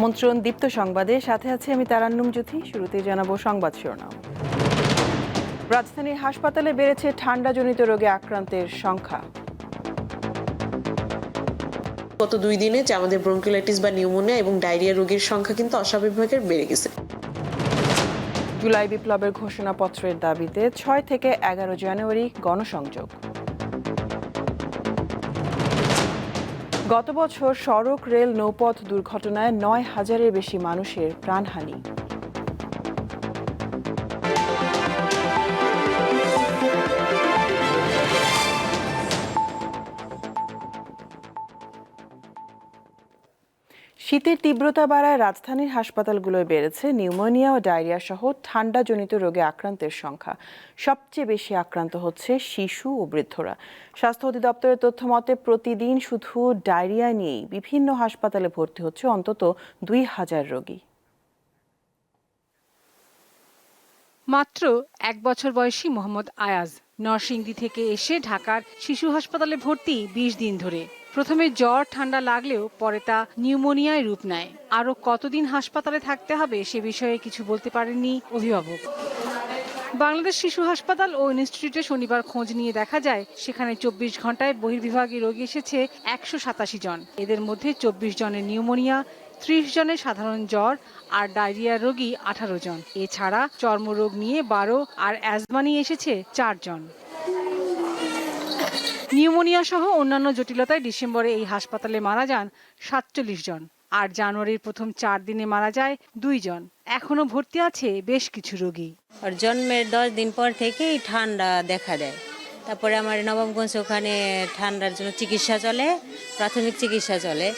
আমন্ত্রণ দীপ্ত সংবাদে। সাথে আছে আমি তারান্নুম জ্যোতি শুরুতে জানাব সংবাদ শিরোনাম। রাজধানীর হাসপাতালে বেড়েছে ঠান্ডাজনিত রোগে আক্রান্তের সংখ্যা। গত দুই দিনে যে আমাদের ব্রঙ্কিলাইটিস বা নিউমোনিয়া এবং ডায়রিয়া রোগীর সংখ্যা কিন্তু অস্বাভাবিকের বেড়ে গেছে। জুলাই বিপ্লবের ঘোষণাপত্রের দাবিতে ছয় থেকে এগারো জানুয়ারি গণসংযোগ। গত বছর সড়ক রেল নৌপথ দুর্ঘটনায় নয় হাজারের বেশি মানুষের প্রাণহানি। শীতের তীব্রতা বাড়ায় রাজধানীর হাসপাতালগুলোয় বেড়েছে নিউমোনিয়া ও ডায়রিয়া সহ ঠান্ডাজনিত রোগে আক্রান্তের সংখ্যা। সবচেয়ে বেশি আক্রান্ত হচ্ছে শিশু ও বৃদ্ধরা। স্বাস্থ্য অধিদপ্তরের তথ্য মতে প্রতিদিন শুধু ডায়রিয়া নিয়েই বিভিন্ন হাসপাতালে ভর্তি হচ্ছে অন্তত দুই হাজার রোগী। মাত্র এক বছর বয়সী মোহাম্মদ আয়াজ নরসিংদী থেকে এসে ঢাকার শিশু হাসপাতালে ভর্তি বিশ দিন ধরে। প্রথমে জ্বর, ঠান্ডা লাগলেও পরে তা নিউমোনিয়ায় রূপ নেয়। আরও কতদিন হাসপাতালে থাকতে হবে সে বিষয়ে কিছু বলতে পারেননি অভিভাবক। বাংলাদেশ শিশু হাসপাতাল ও ইনস্টিটিউটে শনিবার খোঁজ নিয়ে দেখা যায়, সেখানে চব্বিশ ঘন্টায় বহির্বিভাগে রোগী এসেছে একশো সাতাশি জন। এদের মধ্যে চব্বিশ জনের নিউমোনিয়া, ত্রিশ জনের সাধারণ জ্বর আর ডায়রিয়া রোগী আঠারো জন। এছাড়া চর্মরোগ নিয়ে বারো আর অ্যাজমা নিয়ে এসেছে চারজন নিউমোনিয়া সহ অন্যান্য জটিলতায় ডিসেম্বরে এই হাসপাতালে মারা যান সাতচল্লিশ জন। আর জানুয়ারির প্রথম চার দিনে মারা যায় দুইজন এখনও ভর্তি আছে বেশ কিছু রোগী। আর জন্মের দশ দিন পর থেকেই ঠান্ডা দেখা দেয়। তারপরে আমার নবমগঞ্জ ওখানে ঠান্ডার জন্য চিকিৎসা চলে, প্রাথমিক চিকিৎসা চলে।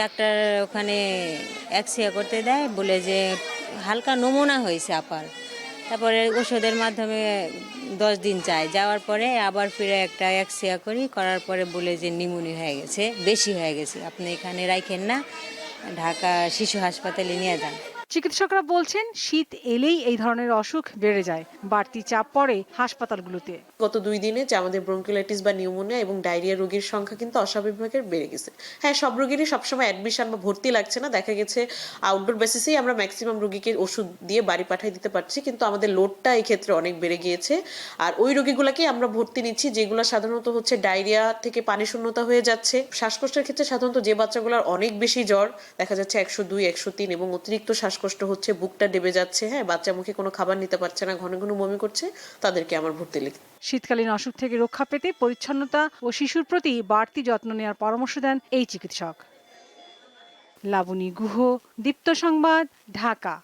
ডাক্তার ওখানে এক্সিয়া করতে দেয়, বলে যে হালকা নমুনা হয়েছে আপার। তারপরে ওষুধের মাধ্যমে দশ দিন চায় যাওয়ার পরে আবার ফিরে একটা এক্সিয়া করি, করার পরে বলে যে নিমুনি হয়ে গেছে, বেশি হয়ে গেছে। আপনি এখানে রাখেন না, ঢাকা শিশু হাসপাতালে নিয়ে যান। চিকিৎসকরা বলছেন, শীত এলেই এই ধরনের অসুখ বেড়ে যায়, বাড়তি চাপ পড়ে হাসপাতালগুলোতে। গত দুই দিনে যে আমাদের ব্রঙ্কিলাইটিস বা নিউমোনিয়া এবং ডায়রিয়া রোগীর সংখ্যা কিন্তু অস্বাভাবিকের বেড়ে গেছে। হ্যাঁ সব রোগীরই সবসময় অ্যাডমিশন বা ভর্তি লাগছে না, দেখা গেছে আউটডোর বেসিসেই আমরা ম্যাক্সিমাম রোগীকে ওষুধ দিয়ে বাড়ি পাঠিয়ে দিতে পারছি, কিন্তু আমাদের লোডটা এই ক্ষেত্রে অনেক বেড়ে গিয়েছে। আর ওই রোগীগুলোকেই আমরা ভর্তি নিচ্ছি, যেগুলো সাধারণত হচ্ছে ডায়রিয়া থেকে পানি শূন্যতা হয়ে যাচ্ছে। শ্বাসকষ্টের ক্ষেত্রে সাধারণত যে বাচ্চাগুলোর অনেক বেশি জ্বর, দেখা যাচ্ছে একশো দুই, একশো তিন এবং অতিরিক্ত শ্বাসকষ্ট হচ্ছে, বুকটা ডেবে যাচ্ছে হ্যাঁ বাচ্চা মুখে কোনো খাবার নিতে পারছে না, ঘন ঘন বমি করছে, তাদেরকে আমার ভর্তি লিখতে শীতকালীন অসুখ থেকে রক্ষা পেতে পরিচ্ছন্নতা ও শিশুর প্রতি বাড়তি যত্ন নেওয়ার পরামর্শ দেন এই চিকিৎসক। লাবণী গুহ, দীপ্ত সংবাদ, ঢাকা।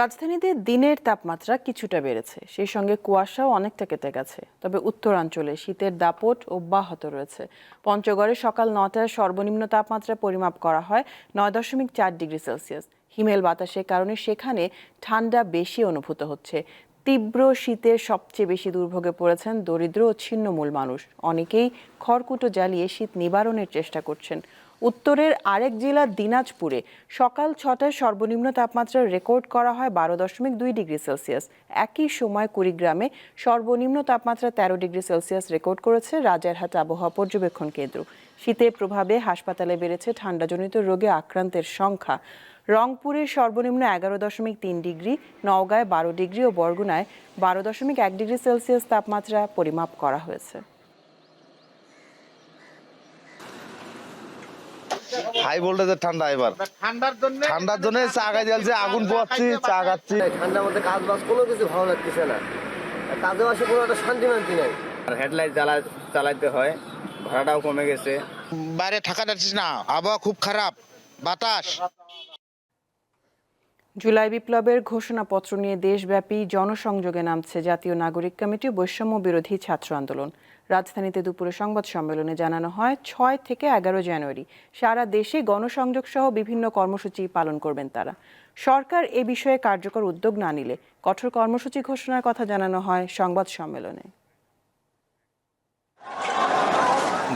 রাজধানীতে দিনের তাপমাত্রা কিছুটা বেড়েছে। সেই সঙ্গে কুয়াশাও অনেকটা কেটে গেছে। তবে উত্তরাঞ্চলে শীতের দাপট অব্যাহত রয়েছে। পঞ্চগড়ে সকাল নটায় সর্বনিম্ন তাপমাত্রা পরিমাপ করা হয় নয় দশমিক চার ডিগ্রি সেলসিয়াস। হিমেল বাতাসের কারণে সেখানে ঠান্ডা বেশি অনুভূত হচ্ছে। তীব্র শীতে সবচেয়ে বেশি দুর্ভোগে পড়েছেন দরিদ্র ও ছিন্নমূল মানুষ। অনেকেই খড়কুটো জ্বালিয়ে শীত নিবারণের চেষ্টা করছেন। উত্তরের আরেক জেলা দিনাজপুরে সকাল ছটায় সর্বনিম্ন তাপমাত্রা রেকর্ড করা হয় বারো দশমিক দুই ডিগ্রি সেলসিয়াস। একই সময় কুড়িগ্রামে সর্বনিম্ন তাপমাত্রা তেরো ডিগ্রি সেলসিয়াস রেকর্ড করেছে রাজারহাট আবহাওয়া পর্যবেক্ষণ কেন্দ্র। শীতের প্রভাবে হাসপাতালে বেড়েছে ঠান্ডাজনিত রোগে আক্রান্তের সংখ্যা। রংপুরে সর্বনিম্ন এগারো দশমিক তিন ডিগ্রি, নওগাঁয় বারো ডিগ্রি ও বরগুনায় বারো দশমিক এক ডিগ্রি সেলসিয়াস তাপমাত্রা পরিমাপ করা হয়েছে। হাই ভোল্টেজের ঠান্ডা এবার। ঠান্ডার জন্য ঠান্ডার জন্য চা খাই জ্বালছে আগুন পোয়াচ্ছি চা খাচ্ছি। ঠান্ডার মধ্যে কাজ বাজ কোনো কিছু ভালো লাগতেছে না। কাজে বাসে কোনো একটা শান্তি মান্তি নাই। আর হেডলাইট জ্বালা চালাইতে হয় ভাড়াটাও কমে গেছে। বাইরে থাকা যাচ্ছে না আবহাওয়া খুব খারাপ বাতাস। জুলাই বিপ্লবের ঘোষণাপত্র নিয়ে দেশব্যাপী জনসংযোগে নামছে জাতীয় নাগরিক কমিটি বৈষম্য বিরোধী ছাত্র আন্দোলন। রাজধানীতে দুপুরে সংবাদ সম্মেলনে জানানো হয়, ছয় থেকে এগারো জানুয়ারি সারা দেশে গণসংযোগ সহ বিভিন্ন কর্মসূচি পালন করবেন তারা। সরকার এ বিষয়ে কার্যকর উদ্যোগ না নিলে কঠোর কর্মসূচি ঘোষণার কথা জানানো হয় সংবাদ সম্মেলনে।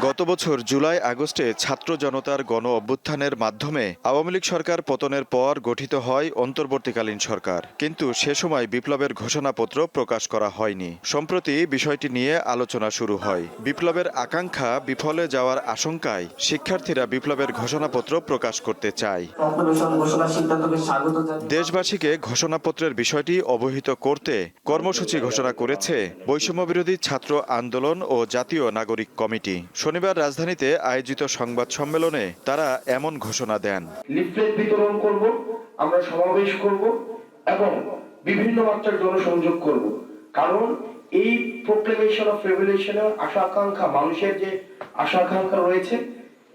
গত বছর জুলাই আগস্টে ছাত্র জনতার গণ অভ্যুত্থানের মাধ্যমে আওয়ামী লীগ সরকার পতনের পর গঠিত হয় অন্তর্বর্তীকালীন সরকার। কিন্তু সে সময় বিপ্লবের ঘোষণাপত্র প্রকাশ করা হয়নি। সম্প্রতি বিষয়টি নিয়ে আলোচনা শুরু হয়। বিপ্লবের আকাঙ্ক্ষা বিফলে যাওয়ার আশঙ্কায় শিক্ষার্থীরা বিপ্লবের ঘোষণাপত্র প্রকাশ করতে চায়। দেশবাসীকে ঘোষণাপত্রের বিষয়টি অবহিত করতে কর্মসূচি ঘোষণা করেছে বৈষম্যবিরোধী ছাত্র আন্দোলন ও জাতীয় নাগরিক কমিটি। শনিবার রাজধানীতে আয়োজিত সংবাদ সম্মেলনে তারা এমন ঘোষণা দেন। লিফলেট বিতরণ করব, আমরা সমাবেশ করব এবং বিভিন্ন মাত্রার জনসংযোগ করব। কারণ এই প্রোক্লেমেশন অফ আশা আকাঙ্ক্ষা, মানুষের যে আশা আকাঙ্ক্ষা রয়েছে,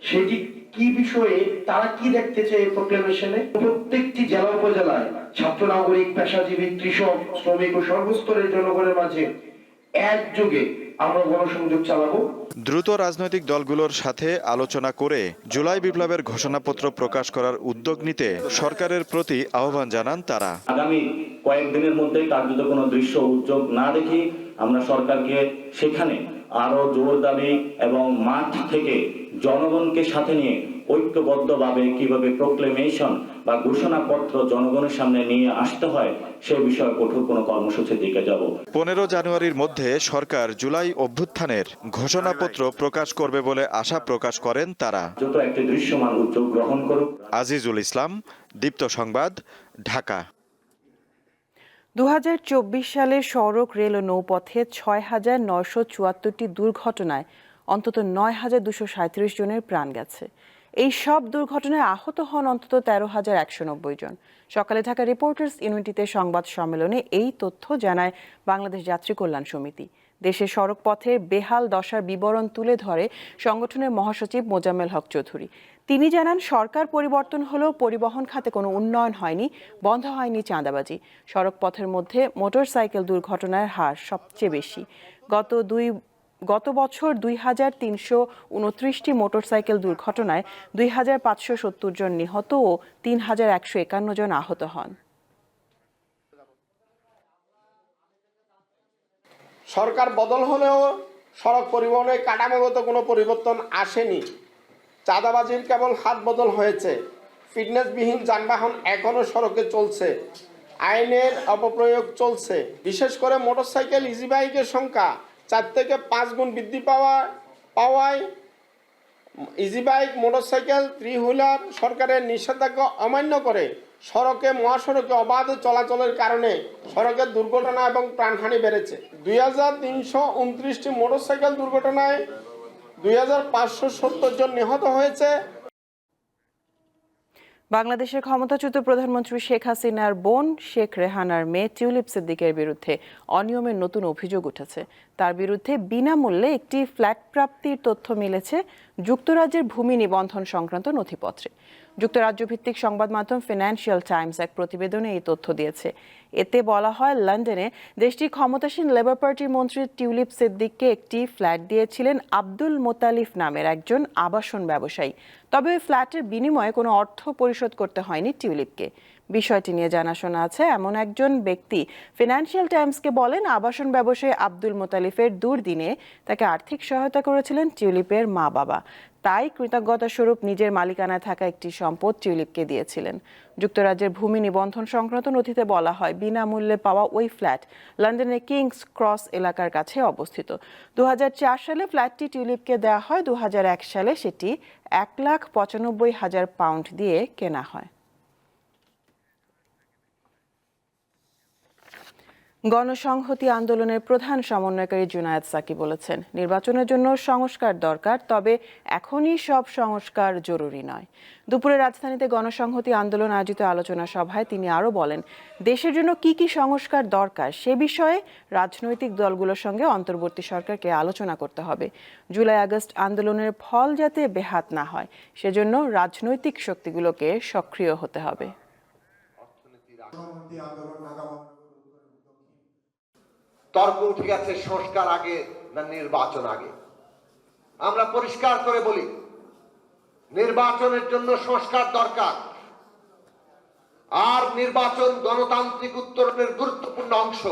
সেটি কি বিষয়ে, তারা কি দেখতে চায় এই প্রোক্লেমেশনে প্রত্যেকটি জেলা উপজেলায় ছাত্র নাগরিক পেশাজীবী, কৃষক, শ্রমিক ও সর্বস্তরের জনগণের মাঝে একযোগে আমরা গণসংযোগ চালাবো। দ্রুত রাজনৈতিক দলগুলোর সাথে আলোচনা করে জুলাই বিপ্লবের ঘোষণাপত্র প্রকাশ করার উদ্যোগ নিতে সরকারের প্রতি আহ্বান জানান তারা। আগামী কয়েকদিনের মধ্যেই কার্যত কোনো দৃশ্য উদ্যোগ না দেখি আমরা সরকারকে সেখানে আরও জোর দাবি এবং মাঠ থেকে জনগণকে সাথে নিয়ে ঐক্যবদ্ধভাবে কীভাবে প্রোক্লেমেশন বা ঘোষণাপত্র জনগণের সামনে নিয়ে আসতে হয় সে বিষয়ে কঠোর কোনো কর্মসূচির দিকে যাব। পনেরো জানুয়ারির মধ্যে সরকার জুলাই অভ্যুত্থানের ঘোষণাপত্র প্রকাশ করবে বলে আশা প্রকাশ করেন তারা। যত একটি দৃশ্যমান উদ্যোগ গ্রহণ করুক। আজিজুল ইসলাম দীপ্ত সংবাদ ঢাকা। দু হাজার চব্বিশ সালে সড়ক রেল ও নৌপথে ছয় হাজার নয়শো চুয়াত্তরটি দুর্ঘটনায় অন্তত নয় হাজার দুশো সাঁত্রিশ জনের প্রাণ গেছে। এই সব দুর্ঘটনায় আহত হন অন্তত তেরো হাজার একশো নব্বই জন। সকালে ঢাকা রিপোর্টার্স ইউনিটিতে সংবাদ সম্মেলনে এই তথ্য জানায় বাংলাদেশ যাত্রী কল্যাণ সমিতি। দেশের সড়ক পথের বেহাল দশার বিবরণ তুলে ধরে সংগঠনের মহাসচিব মোজাম্মেল হক চৌধুরী। তিনি জানান, সরকার পরিবর্তন হলেও পরিবহন খাতে কোনো উন্নয়ন হয়নি, বন্ধ হয়নি চাঁদাবাজি। সড়ক পথের মধ্যে মোটরসাইকেল দুর্ঘটনার হার সবচেয়ে বেশি। গত দুই গত বছর দুই হাজার তিনশো উনত্রিশটি মোটরসাইকেল দুর্ঘটনায় দুই হাজার পাঁচশো সত্তর জন নিহত ও তিন হাজার একশো একান্ন জন আহত হন। সরকার বদল হলেও সড়ক পরিবহনে কাঠামোগত কোনো পরিবর্তন আসেনি। চাঁদাবাজির কেবল হাত বদল হয়েছে। ফিটনেসবিহীন যানবাহন এখনও সড়কে চলছে। আইনের অপপ্রয়োগ চলছে। বিশেষ করে মোটরসাইকেল, ইজি বাইকের সংখ্যা চার থেকে পাঁচ গুণ বৃদ্ধি পাওয়া, পাওয়ায় easy bike motorcycle three wheeler সরকারের নিষেধাজ্ঞা অমান্য করে সড়কে, মহাসড়কে অবাধ চলাচলের কারণে সড়কের দুর্ঘটনা এবং প্রাণহানি বেড়েছে। দুই হাজার তিনশো উনত্রিশটি মোটরসাইকেল দুর্ঘটনায় দুই হাজার পাঁচশো সত্তর জন নিহত হয়েছে। বাংলাদেশের ক্ষমতাচ্যুত প্রধানমন্ত্রী শেখ হাসিনার বোন, শেখ রেহানার মেয়ে টিউলিপ সিদ্দিকের বিরুদ্ধে অনিয়মের নতুন অভিযোগ উঠেছে। তার বিরুদ্ধে বিনামূল্যে একটি ফ্ল্যাট প্রাপ্তির তথ্য মিলেছে যুক্তরাজ্যের ভূমি নিবন্ধন সংক্রান্ত নথিপত্রে। যুক্তরাজ্য ভিত্তিক সংবাদ মাধ্যম ফিনান্সিয়াল টাইমস এক প্রতিবেদনে এই তথ্য দিয়েছে। এতে বলা হয়, লন্ডনে দেশটির ক্ষমতাসীন লেবার পার্টির মন্ত্রী টিউলিপ সিদ্দিককে একটি ফ্ল্যাট দিয়েছিলেন আব্দুল মোতালিফ নামের একজন আবাসন ব্যবসায়ী। তবে ওই ফ্ল্যাটের বিনিময়ে কোনো অর্থ পরিশোধ করতে হয়নি টিউলিপকে। বিষয়টি নিয়ে জানাশোনা আছে এমন একজন ব্যক্তি। ফিনান্সিয়াল টাইমসকে বলেন, আবাসন ব্যবসায়ী আব্দুল মোতালিফের দুর্দিনে তাকে আর্থিক সহায়তা করেছিলেন টিউলিপের মা বাবা তাই কৃতজ্ঞতা স্বরূপ নিজের মালিকানায় থাকা একটি সম্পদ টিউলিপকে দিয়েছিলেন। যুক্তরাজ্যের ভূমি নিবন্ধন সংক্রান্ত নথিতে বলা হয়, বিনামূল্যে পাওয়া ওই ফ্ল্যাট লন্ডনের কিংস ক্রস এলাকার কাছে অবস্থিত। দু হাজার চার সালে ফ্ল্যাটটি টিউলিপকে দেওয়া হয় দু হাজার এক সালে সেটি এক লাখ পঁচানব্বই হাজার পাউন্ড দিয়ে কেনা হয়। গণসংহতি আন্দোলনের প্রধান সমন্বয়কারী জুনায়েদ সাকি বলেছেন, নির্বাচনের জন্য সংস্কার দরকার, তবে এখনই সব সংস্কার জরুরি নয়। দুপুরে রাজধানীতে গণসংহতি আন্দোলন আয়োজিত আলোচনা সভায় তিনি আরও বলেন, দেশের জন্য কি কি সংস্কার দরকার সে বিষয়ে রাজনৈতিক দলগুলোর সঙ্গে অন্তর্বর্তী সরকারকে আলোচনা করতে হবে। জুলাই আগস্ট আন্দোলনের ফল যাতে বেহাত না হয়, সেজন্য রাজনৈতিক শক্তিগুলোকে সক্রিয় হতে হবে। তর্ক উঠে গেছে সংস্কার আগে না নির্বাচন আগে। আমরা পরিষ্কার করে বলি, নির্বাচনের জন্য সংস্কার দরকার। আর নির্বাচন গণতান্ত্রিক উত্তরণের গুরুত্বপূর্ণ অংশ।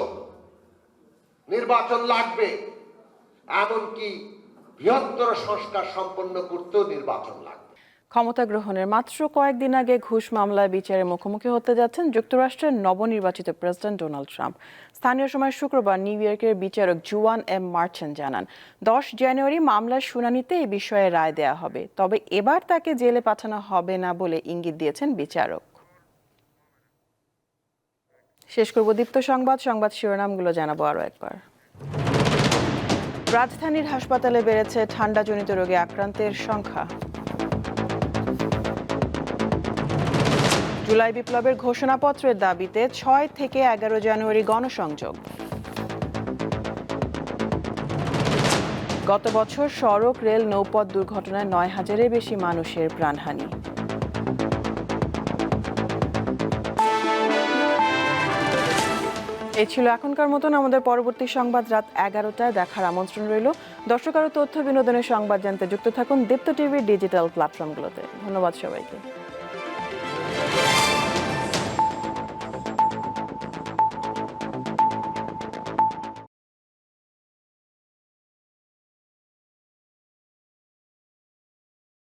নির্বাচন লাগবে, এমনকি বৃহত্তর সংস্কার সম্পন্ন করতেও নির্বাচন লাগবে। ক্ষমতা গ্রহণের মাত্র কয়েকদিন আগে ঘুষ মামলায় বিচারের মুখোমুখি হতে যাচ্ছেন যুক্তরাষ্ট্রের নবনির্বাচিত প্রেসিডেন্ট ডোনাল্ড ট্রাম্প। স্থানীয় সময় শুক্রবার নিউ ইয়র্কের বিচারক জুয়ান এম মার্চেন জানান, দশ জানুয়ারি মামলার শুনানিতে এই বিষয়ে রায় দেয়া হবে, তবে এবার তাকে জেলে পাঠানো হবে না বলে ইঙ্গিত দিয়েছেন বিচারক। শেষ করব দীপ্ত সংবাদ সংবাদ শিরোনামগুলো জানাব আরও একবার। রাজধানীর হাসপাতালে বেড়েছে ঠান্ডাজনিত রোগে আক্রান্তের সংখ্যা। জুলাই বিপ্লবের ঘোষণাপত্রের দাবিতে ছয় থেকে এগারো জানুয়ারি গণসংযোগ। গত বছর সড়ক, রেল, নৌপথ দুর্ঘটনায় নয় হাজারের বেশি মানুষের প্রাণহানি। এ ছিল এখনকার মতন আমাদের পরবর্তী সংবাদ। রাত এগারোটায় দেখার আমন্ত্রণ রইল। দর্শক আরও তথ্য বিনোদনের সংবাদ জানতে যুক্ত থাকুন দীপ্ত টিভির ডিজিটাল প্ল্যাটফর্মগুলোতে। ধন্যবাদ সবাইকে।